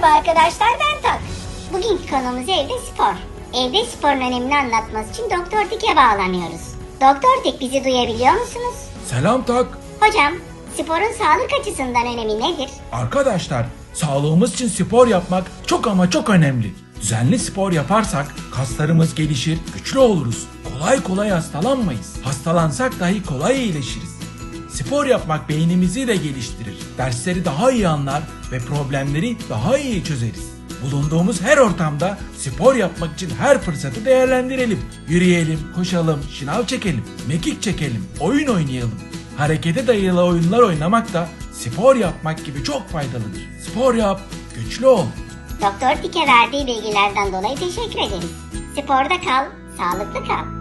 Merhaba arkadaşlar ben Tak. Bugünkü konumuz evde spor. Evde sporun önemini anlatması için Doktor Dik'e bağlanıyoruz. Doktor Dik bizi duyabiliyor musunuz? Selam tak. Hocam sporun sağlık açısından önemi nedir? Arkadaşlar sağlığımız için spor yapmak çok ama çok önemli. Düzenli spor yaparsak kaslarımız gelişir, güçlü oluruz. Kolay kolay hastalanmayız. Hastalansak dahi kolay iyileşiriz. Spor yapmak beynimizi de geliştirir. Dersleri daha iyi anlar ve problemleri daha iyi çözeriz. Bulunduğumuz her ortamda spor yapmak için her fırsatı değerlendirelim. Yürüyelim, koşalım, şınav çekelim, mekik çekelim, oyun oynayalım. Harekete dayalı oyunlar oynamak da spor yapmak gibi çok faydalıdır. Spor yap, güçlü ol. Doktor Dik'e verdiği bilgilerden dolayı teşekkür ederiz. Sporda kal, sağlıklı kal.